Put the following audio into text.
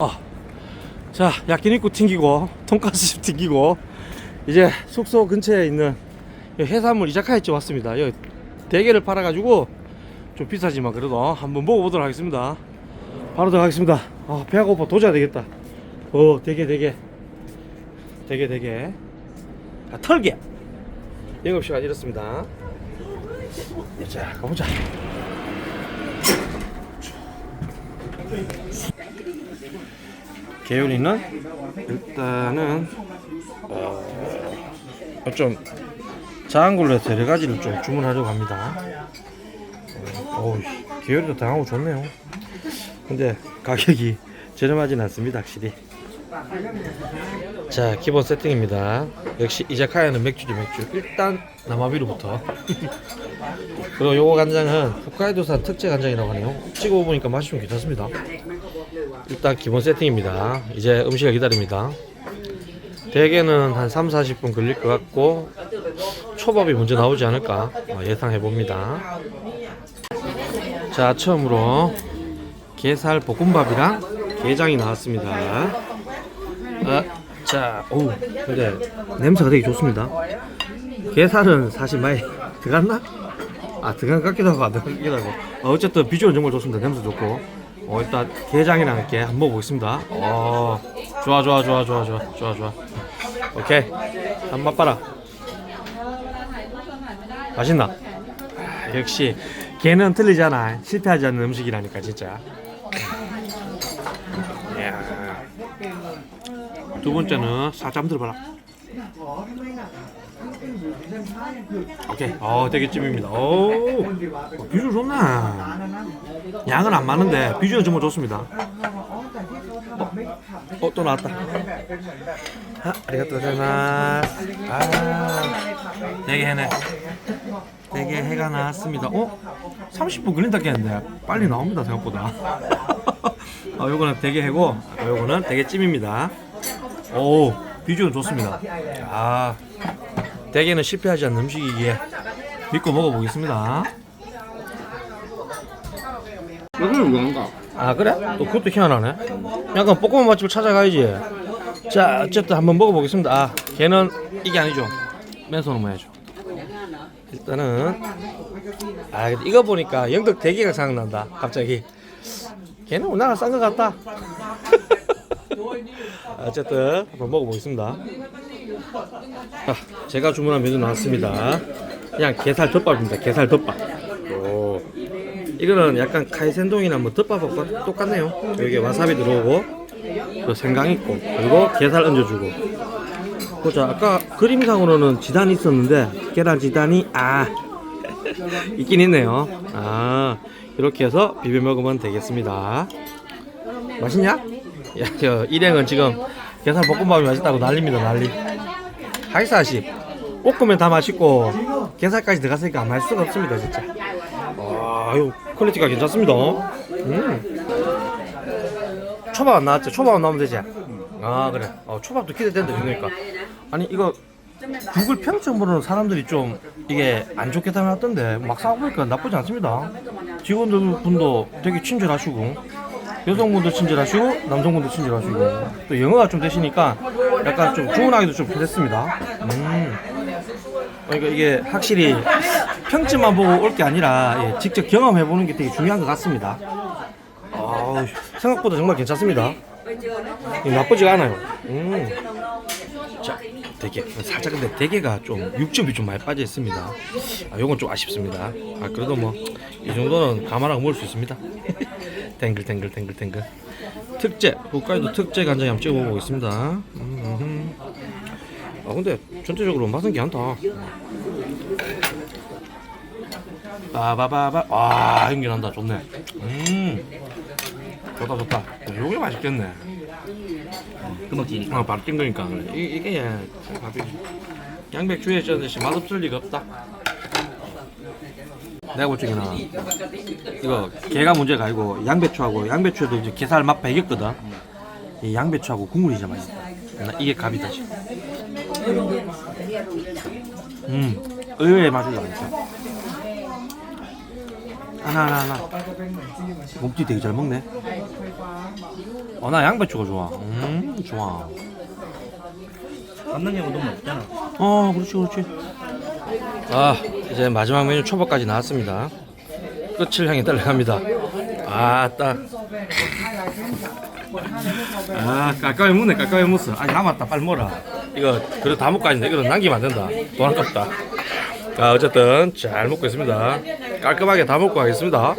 아, 자 야끼니쿠 튕기고 돈가스집 튕기고 이제 숙소 근처에 있는 이 해산물 이자카야집 왔습니다. 여기 대게를 팔아가지고 좀 비싸지만 그래도 한번 먹어보도록 하겠습니다. 바로 들어가겠습니다. 아 배가 고파 안 되겠다. 어 대게 대게 대게 대게 아 털게 영업시간 이렇습니다. 자 가보자. 개요리는 일단은 어, 좀 작은 걸로 해서 여러 가지를 좀 주문하려고 합니다. 어, 어우, 계열이도 다양하고 좋네요. 근데 가격이 저렴하진 않습니다, 확실히. 자, 기본 세팅입니다. 역시 이자카야는 맥주지 맥주. 일단 남아비루부터. 그리고 요거 간장은 홋카이도산 특제 간장이라고 하네요. 찍어 보니까 맛이 좀 괜찮습니다. 일단 기본 세팅입니다. 이제 음식을 기다립니다. 대게는 한 3, 40분 걸릴 것 같고 초밥이 먼저 나오지 않을까 어, 예상해 봅니다. 자, 처음으로 게살 볶음밥이랑 게장이 나왔습니다. 아, 자, 오, 근데 냄새가 되게 좋습니다. 게살은 사실 많이 들어갔나? 아, 들어간 것 같기도 하고 안 들어간 것 같기도 하고. 어, 어쨌든 비주얼 정말 좋습니다. 냄새 좋고. 어, 일단 게장이랑 함께 한 번 먹어보겠습니다. 어, 좋아, 좋아, 좋아, 좋아, 좋아, 좋아, 좋아. 오케이, 한번 맛봐라. 맛있나? 아, 역시 게는 틀리잖아. 실패하지 않는 음식이라니까 진짜. 이야. 두 번째는 살짝 들어봐라. 오케이. 어, 대게찜입니다. 오, 어, 비주얼 좋네. 양은 안 많은데 비주얼 정말 좋습니다. 어, 어, 또 나왔다. 아, 아리가또 고자이마스. 아, 대게 해네. 대게 해가 나왔습니다. 어? 30분 걸린다 했는데 빨리 나옵니다 생각보다. 어, 요거는 대게 해고 어, 요거는 대게찜입니다. 오, 비주얼 좋습니다. 아, 대게는 실패하지 않는 음식이기에 믿고 먹어보겠습니다. 여기는 뭔가? 아 그래? 또 그것도 희한하네. 약간 볶음밥 맛집을 찾아가야지. 자 어쨌든 한번 먹어보겠습니다. 아 걔는 이게 아니죠. 맨손으로 해야죠 일단은 아 이거 보니까 영덕 대게가 생각난다 갑자기. 걔는 우리나라 싼것 같다. 어쨌든 한번 먹어보겠습니다 아, 제가 주문한 메뉴 나왔습니다 그냥 게살 덮밥입니다 게살 덮밥 오. 이거는 약간 카이센동이나 뭐 덮밥하고 똑같네요. 여기 와사비 들어오고 또 생강 있고 그리고 게살 얹어주고. 보자 아까 그림상으로는 지단이 있었는데 계란 지단이 아 있긴 있네요. 아 이렇게 해서 비벼 먹으면 되겠습니다. 맛있냐? 야, 저 일행은 지금 게살 볶음밥이 맛있다고 난립니다 난리. 하이사십 볶으면 다 맛있고 게살까지 들어갔으니까 안 맛있을 수가 없습니다 진짜. 와, 이거 퀄리티가 괜찮습니다. 음. 초밥 안 나왔죠? 초밥 안 나오면 되지? 아, 그래. 어, 초밥도 기대된다, 그러니까. 아니, 이거 구글 평점으로는 사람들이 좀 이게 안 좋게 답해놨던데 막상 보니까 나쁘지 않습니다. 직원들 분도 되게 친절하시고 여성분도 친절하시고 남성분도 친절하시고 또 영어가 좀 되시니까 약간 좀 주문하기도 좀 편했습니다. 음. 그러니까 이게 확실히 평점만 보고 올 게 아니라 예, 직접 경험해 보는 게 되게 중요한 것 같습니다. 아, 생각보다 정말 괜찮습니다. 예, 나쁘지가 않아요. 음. 자, 대게 살짝 근데 대게가 좀 육즙이 좀 많이 빠져 있습니다. 아, 요건 좀 아쉽습니다. 아, 그래도 뭐 이 정도는 감안하고 먹을 수 있습니다. 탱글 탱글 탱글 탱글. 특제 홋카이도 특제 간장에 한번 찍어 보겠습니다. 음, 아 근데 전체적으로 맛은 괜찮다. 빠바바바 와 연기난다. 좋네. 음. 좋다 좋다. 요게 맛있겠네. 금박지. 어 바로 띵거니까. 이, 이게 밥이 양배추에 쪄듯이 맛없을 리가 없다 내가 볼 적에는 이거 게가 문제가 아니고 양배추하고 양배추에도 이제 게살 맛 배겼거든. 이 양배추하고 국물이 진짜 맛있다. 나 이게 갑이다 지금 음 의외의 맛이 나니까 하나 하나 하나. 목뒤 되게 잘 먹네. 어 나 양배추가 좋아. 음 좋아. 깜짝이야 너무 없잖아. 어 그렇지 그렇지 아 이제 마지막 메뉴 초밥까지 나왔습니다. 끝을 향해 달려갑니다. 아따 아 까까이 묻네 까까이 묻어 아직 남았다 빨리 먹어라. 이거 그래 다 먹고 있는데 이거 남기면 안 된다. 돈 아깝다. 자 어쨌든 잘 먹고 있습니다. 깔끔하게 다 먹고 가겠습니다